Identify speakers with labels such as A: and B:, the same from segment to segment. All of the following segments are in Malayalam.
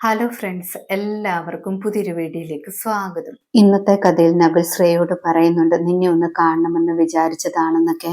A: ഹലോ ഫ്രണ്ട്സ് എല്ലാവർക്കും പുതിയൊരു വീഡിയോയിലേക്ക് സ്വാഗതം.
B: ഇന്നത്തെ കഥയിൽ നകുൽ ശ്രേയോട് പറയുന്നുണ്ട് നിന്നെ ഒന്ന് കാണണമെന്ന് വിചാരിച്ചതാണെന്നൊക്കെ.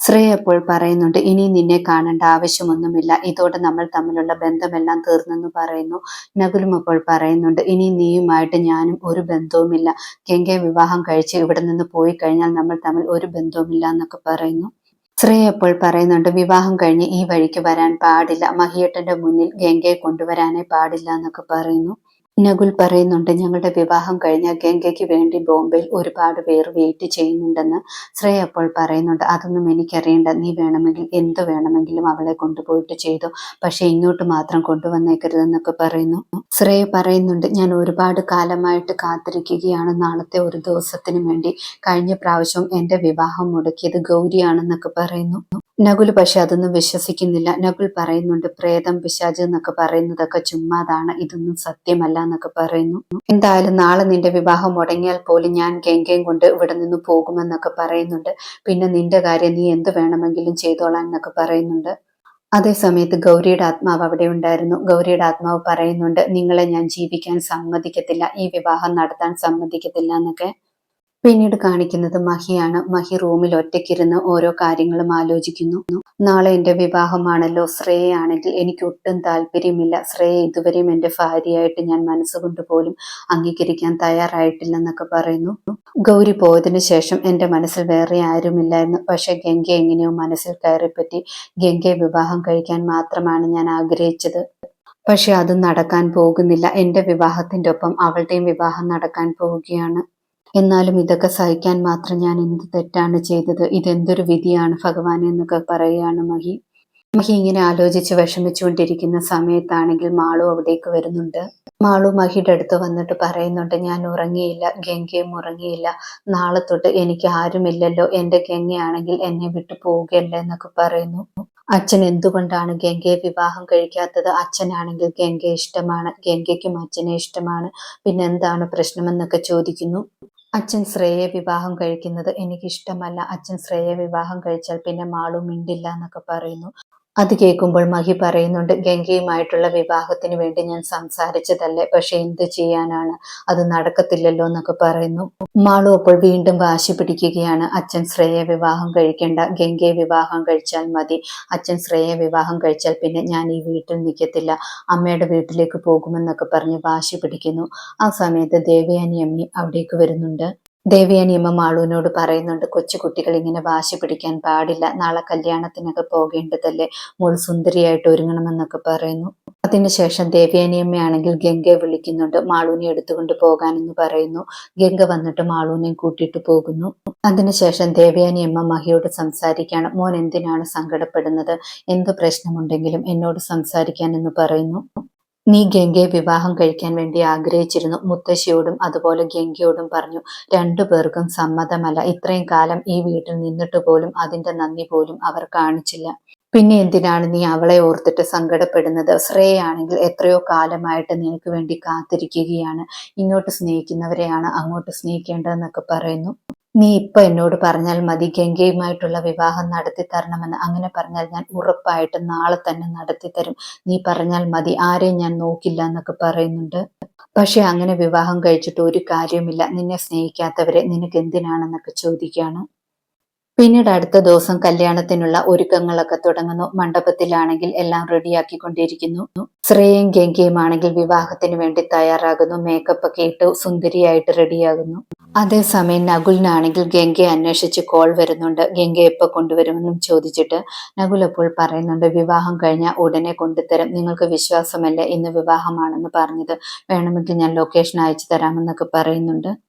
B: ശ്രേയ അപ്പോൾ പറയുന്നുണ്ട് ഇനി നിന്നെ കാണേണ്ട ആവശ്യമൊന്നുമില്ല. ഇതോടെ നമ്മൾ തമ്മിലുള്ള ബന്ധമെല്ലാം തീർന്നെന്ന് പറയുന്നു. നകുലും അപ്പോൾ പറയുന്നുണ്ട് ഇനി നീയുമായിട്ട് ഞാനും ഒരു ബന്ധവുമില്ല. കെങ്കെ വിവാഹം കഴിച്ച് ഇവിടെ നിന്ന് പോയി കഴിഞ്ഞാൽ നമ്മൾ തമ്മിൽ ഒരു ബന്ധവുമില്ല എന്നൊക്കെ പറയുന്നു. ശ്രേയ അപ്പോൾ പറയുന്നുണ്ട് വിവാഹം കഴിഞ്ഞ് ഈ വഴിക്ക് വരാൻ പാടില്ല. മഹിയേട്ടന്റെ മുന്നിൽ ഗംഗയെ കൊണ്ടുവരാനേ പാടില്ല എന്നൊക്കെ പറയുന്നു. നകുൽ പറയുന്നുണ്ട് ഞങ്ങളുടെ വിവാഹം കഴിഞ്ഞ ഗംഗയ്ക്ക് വേണ്ടി ബോംബെയിൽ ഒരുപാട് പേർ വെയിറ്റ് ചെയ്യുന്നുണ്ടെന്ന് ശ്രേയ അപ്പോൾ പറയുന്നുണ്ട്. അതൊന്നും എനിക്കറിയണ്ട. നീ വേണമെങ്കിൽ എന്ത് വേണമെങ്കിലും അവളെ കൊണ്ടുപോയിട്ട് ചെയ്തു. പക്ഷെ ഇങ്ങോട്ട് മാത്രം കൊണ്ടുവന്നേക്കരുതെന്നൊക്കെ പറയുന്നു. ശ്രേയ പറയുന്നുണ്ട് ഞാൻ ഒരുപാട് കാലമായിട്ട് കാത്തിരിക്കുകയാണ്. നാളത്തെ ഒരു ദിവസത്തിന് വേണ്ടി കഴിഞ്ഞ പ്രാവശ്യം എന്റെ വിവാഹം മുടക്കിയത് ഗൗരിയാണെന്നൊക്കെ പറയുന്നു. നകുൽ പക്ഷെ അതൊന്നും വിശ്വസിക്കുന്നില്ല. നകുൽ പറയുന്നുണ്ട് പ്രേതം പിശാജ് എന്നൊക്കെ പറയുന്നതൊക്കെ ചുമ്മാതാണ് ഇതൊന്നും സത്യമല്ല എന്നൊക്കെ പറയുന്നു. എന്തായാലും നാളെ നിന്റെ വിവാഹം മുടങ്ങിയാൽ പോലും ഞാൻ ഗംഗയും കൊണ്ട് ഇവിടെ നിന്ന് പോകുമെന്നൊക്കെ പറയുന്നുണ്ട്. പിന്നെ നിന്റെ കാര്യം നീ എന്ത് വേണമെങ്കിലും ചെയ്തോളാം എന്നൊക്കെ പറയുന്നുണ്ട്. അതേ സമയത്ത് ഗൗരിയുടെ ആത്മാവ് അവിടെ ഉണ്ടായിരുന്നു. ഗൗരിയുടെ ആത്മാവ് പറയുന്നുണ്ട് നിങ്ങളെ ഞാൻ ജീവിക്കാൻ സമ്മതിക്കത്തില്ല ഈ വിവാഹം നടത്താൻ സമ്മതിക്കത്തില്ല എന്നൊക്കെ. പിന്നീട് കാണിക്കുന്നത് മഹിയാണ്. മഹി റൂമിൽ ഒറ്റയ്ക്കിരുന്ന് ഓരോ കാര്യങ്ങളും ആലോചിക്കുന്നു. നാളെ എന്റെ വിവാഹമാണല്ലോ. ശ്രേയാണെങ്കിൽ എനിക്ക് ഒട്ടും താല്പര്യമില്ല. ശ്രേയ ഇതുവരെയും എന്റെ ഭാര്യയായിട്ട് ഞാൻ മനസ്സുകൊണ്ട് പോലും അംഗീകരിക്കാൻ തയ്യാറായിട്ടില്ലെന്നൊക്കെ പറയുന്നു. ഗൗരി പോയതിനു ശേഷം എന്റെ മനസ്സിൽ വേറെ ആരുമില്ലായിരുന്നു. പക്ഷെ ഗംഗ എങ്ങനെയോ മനസ്സിൽ കയറിപ്പറ്റി ഗംഗയെ വിവാഹം കഴിക്കാൻ മാത്രമാണ് ഞാൻ ആഗ്രഹിച്ചത്. പക്ഷെ അത് നടക്കാൻ പോകുന്നില്ല. എന്റെ വിവാഹത്തിന്റെ ഒപ്പം അവളുടെയും വിവാഹം നടക്കാൻ പോവുകയാണ്. എന്നാലും ഇതൊക്കെ സഹിക്കാൻ മാത്രം ഞാൻ എന്ത് തെറ്റാണ് ചെയ്തത്? ഇതെന്തൊരു വിധിയാണ് ഭഗവാൻ എന്നൊക്കെ പറയുകയാണ് മഹി. മഹി ഇങ്ങനെ ആലോചിച്ച് വിഷമിച്ചുകൊണ്ടിരിക്കുന്ന സമയത്താണെങ്കിൽ മാളു അവിടേക്ക് വരുന്നുണ്ട്. മാളു മഹിയുടെ അടുത്ത് വന്നിട്ട് പറയുന്നുണ്ട് ഞാൻ ഉറങ്ങിയില്ല ഗംഗയും ഉറങ്ങിയില്ല. നാളെ തൊട്ട് എനിക്ക് ആരുമില്ലല്ലോ. എന്റെ ഗംഗയാണെങ്കിൽ എന്നെ വിട്ടു പോവുകയല്ല എന്നൊക്കെ പറയുന്നു. അച്ഛൻ എന്തുകൊണ്ടാണ് ഗംഗയെ വിവാഹം കഴിക്കാത്തത്? അച്ഛനാണെങ്കിൽ ഗംഗയെ ഇഷ്ടമാണ്. ഗംഗയ്ക്കും അച്ഛനെ ഇഷ്ടമാണ്. പിന്നെ എന്താണ് പ്രശ്നമെന്നൊക്കെ ചോദിക്കുന്നു. അച്ഛൻ ശ്രേയെ വിവാഹം കഴിക്കുന്നത് എനിക്കിഷ്ടമല്ല. അച്ഛൻ ശ്രേയെ വിവാഹം കഴിച്ചാൽ പിന്നെ മാളു മിണ്ടില്ല എന്നൊക്കെ പറയുന്നു. അത് കേൾക്കുമ്പോൾ മഹി പറയുന്നുണ്ട് ഗംഗയുമായിട്ടുള്ള വിവാഹത്തിന് വേണ്ടി ഞാൻ സംസാരിച്ചതല്ലേ? പക്ഷെ എന്ത് ചെയ്യാനാണ്? അത് നടക്കത്തില്ലല്ലോ എന്നൊക്കെ പറയുന്നു. മാളു അപ്പോൾ വീണ്ടും വാശി പിടിക്കുകയാണ്. അച്ഛൻ ശ്രേയ വിവാഹം കഴിക്കേണ്ട. ഗംഗയെ വിവാഹം കഴിച്ചാൽ മതി. അച്ഛൻ ശ്രേയ വിവാഹം കഴിച്ചാൽ പിന്നെ ഞാൻ ഈ വീട്ടിൽ നിൽക്കത്തില്ല. അമ്മയുടെ വീട്ടിലേക്ക് പോകുമെന്നൊക്കെ പറഞ്ഞ് വാശി പിടിക്കുന്നു. ആ സമയത്ത് ദേവയാനി അമ്മി അവിടേക്ക് വരുന്നുണ്ട്. ദേവിയാനിയമ്മ മാളുവിനോട് പറയുന്നുണ്ട് കൊച്ചുകുട്ടികൾ ഇങ്ങനെ വാശി പിടിക്കാൻ പാടില്ല നാളെ കല്യാണത്തിനൊക്കെ പോകേണ്ടതല്ലേ മോൾ സുന്ദരിയായിട്ട് ഒരുങ്ങണമെന്നൊക്കെ പറയുന്നു. അതിനുശേഷം ദേവയാനിയമ്മയാണെങ്കിൽ ഗംഗയെ വിളിക്കുന്നുണ്ട് മാളുവിനെ എടുത്തുകൊണ്ട് പോകാനെന്ന് പറയുന്നു. ഗംഗ വന്നിട്ട് മാളുവിനെ കൂട്ടിയിട്ട് പോകുന്നു. അതിനുശേഷം ദേവയാനിയമ്മ മഹിയോട് സംസാരിക്കാണ് മോൻ എന്തിനാണ് സങ്കടപ്പെടുന്നത്? എന്ത് പ്രശ്നമുണ്ടെങ്കിലും എന്നോട് സംസാരിക്കാൻ എന്ന് പറയുന്നു. നീ ഗംഗയെ വിവാഹം കഴിക്കാൻ വേണ്ടി ആഗ്രഹിച്ചിരുന്നു. മുത്തശ്ശിയോടും അതുപോലെ ഗംഗയോടും പറഞ്ഞു രണ്ടു പേർക്കും സമ്മതമല്ല. ഇത്രയും കാലം ഈ വീട്ടിൽ നിന്നിട്ട് പോലും അതിന്റെ നന്ദി പോലും അവർ കാണിച്ചില്ല. പിന്നെ എന്തിനാണ് നീ അവളെ ഓർത്തിട്ട് സങ്കടപ്പെടുന്നത്? ശ്രേയാണെങ്കിൽ എത്രയോ കാലമായിട്ട് നിനക്ക് വേണ്ടി കാത്തിരിക്കുകയാണ്. ഇങ്ങോട്ട് സ്നേഹിക്കുന്നവരെയാണ് അങ്ങോട്ട് സ്നേഹിക്കേണ്ടതെന്നൊക്കെ പറയുന്നു. നീ ഇപ്പൊ എന്നോട് പറഞ്ഞാൽ മതി ഗംഗയുമായിട്ടുള്ള വിവാഹം നടത്തി തരണമെന്ന്. അങ്ങനെ പറഞ്ഞാൽ ഞാൻ ഉറപ്പായിട്ടും നാളെ തന്നെ നടത്തി തരും. നീ പറഞ്ഞാൽ മതി ആരെയും ഞാൻ നോക്കില്ല എന്നൊക്കെ പറയുന്നുണ്ട്. പക്ഷെ അങ്ങനെ വിവാഹം കഴിച്ചിട്ട് ഒരു കാര്യമില്ല നിന്നെ സ്നേഹിക്കാത്തവരെ നിനക്ക് എന്തിനാണെന്നൊക്കെ ചോദിക്കുകയാണ്. പിന്നീട് അടുത്ത ദിവസം കല്യാണത്തിനുള്ള ഒരുക്കങ്ങളൊക്കെ തുടങ്ങുന്നു. മണ്ഡപത്തിലാണെങ്കിൽ എല്ലാം റെഡിയാക്കിക്കൊണ്ടിരിക്കുന്നു. ശ്രേയയും ഗംഗയും ആണെങ്കിൽ വിവാഹത്തിന് വേണ്ടി തയ്യാറാകുന്നു. മേക്കപ്പ് ഒക്കെ ഇട്ട് സുന്ദരിയായിട്ട് റെഡിയാകുന്നു. അതേസമയം നകുലിനാണെങ്കിൽ ഗംഗയെ അന്വേഷിച്ച് കോൾ വരുന്നുണ്ട്. ഗംഗ എപ്പോൾ കൊണ്ടുവരുമെന്നും ചോദിച്ചിട്ട് നകുൽ അപ്പോൾ പറയുന്നുണ്ട് വിവാഹം കഴിഞ്ഞാൽ ഉടനെ കൊണ്ടുതരാം നിങ്ങൾക്ക് വിശ്വാസമല്ല ഇന്ന് വിവാഹമാണെന്ന് പറഞ്ഞത്. വേണമെങ്കിൽ ഞാൻ ലൊക്കേഷൻ അയച്ചു തരാമെന്നൊക്കെ പറയുന്നുണ്ട്.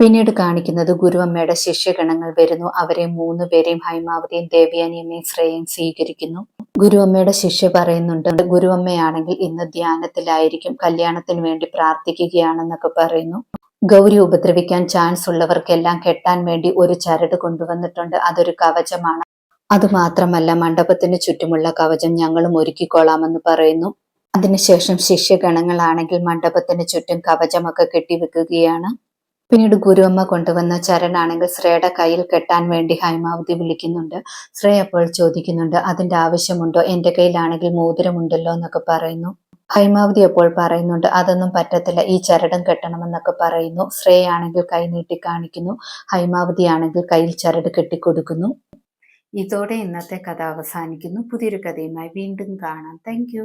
B: പിന്നീട് കാണിക്കുന്നത് ഗുരുവമ്മയുടെ ശിഷ്യഗണങ്ങൾ വരുന്നു. അവരെ മൂന്ന് പേരെയും ഹൈമാവതിയും ദേവ്യാനിയമ്മയും ശ്രേയയും സ്വീകരിക്കുന്നു. ഗുരുവമ്മയുടെ ശിഷ്യ പറയുന്നുണ്ട് ഗുരുവമ്മയാണെങ്കിൽ ഇന്ന് ധ്യാനത്തിലായിരിക്കും കല്യാണത്തിന് വേണ്ടി പ്രാർത്ഥിക്കുകയാണെന്നൊക്കെ പറയുന്നു. ഗൗരി ഉപദ്രവിക്കാൻ ചാൻസ് ഉള്ളവർക്കെല്ലാം കെട്ടാൻ വേണ്ടി ഒരു ചരട് കൊണ്ടുവന്നിട്ടുണ്ട്. അതൊരു കവചമാണ്. അതുമാത്രമല്ല മണ്ഡപത്തിന് ചുറ്റുമുള്ള കവചം ഞങ്ങളും ഒരുക്കിക്കൊള്ളാമെന്ന് പറയുന്നു. അതിനുശേഷം ശിഷ്യഗണങ്ങളാണെങ്കിൽ മണ്ഡപത്തിന് ചുറ്റും കവചമൊക്കെ കെട്ടിവെക്കുകയാണ്. പിന്നീട് ഗുരുവമ്മ കൊണ്ടുവന്ന ചരണാണെങ്കിൽ ശ്രേയുടെ കയ്യിൽ കെട്ടാൻ വേണ്ടി ഹൈമാവതി വിളിക്കുന്നുണ്ട്. ശ്രേയ അപ്പോൾ ചോദിക്കുന്നുണ്ട് അതിന്റെ ആവശ്യമുണ്ടോ? എന്റെ കയ്യിലാണെങ്കിൽ മോതിരമുണ്ടല്ലോ എന്നൊക്കെ പറയുന്നു. ഹൈമാവതി അപ്പോൾ പറയുന്നുണ്ട് അതൊന്നും പറ്റത്തില്ല ഈ ചരടം കെട്ടണമെന്നൊക്കെ പറയുന്നു. ശ്രേയാണെങ്കിൽ കൈ നീട്ടി കാണിക്കുന്നു ഹൈമാവതി ആണെങ്കിൽ കയ്യിൽ ചരട് കെട്ടിക്കൊടുക്കുന്നു.
A: ഇതോടെ ഇന്നത്തെ കഥ അവസാനിക്കുന്നു. പുതിയൊരു കഥയുമായി വീണ്ടും കാണാം. താങ്ക്